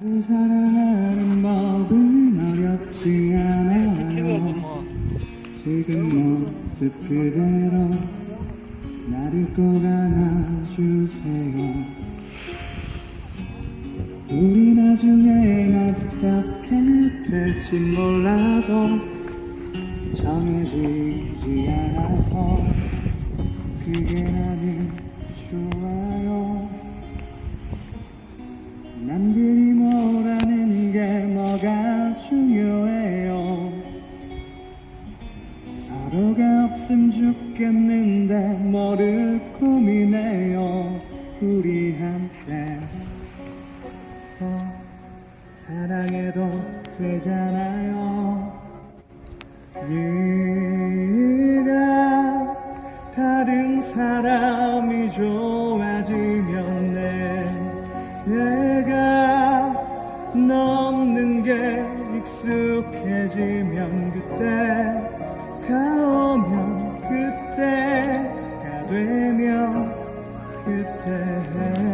사랑하는 법은 어렵지 않아요. 지금 모습 그대로 나를 꼭 안아주세요. 우리 나중엔 어떻게 될지 몰라도 정해지지 않아서 그게 나는 좋아요. 남들 서로가 없음 죽겠는데 뭐를 고민해요 우리 함께. 또 사랑해도 되잖아요. 네가 다른 사람이 좋아지면 내 내가 넘는 게 익숙해지면 그때 되면 그때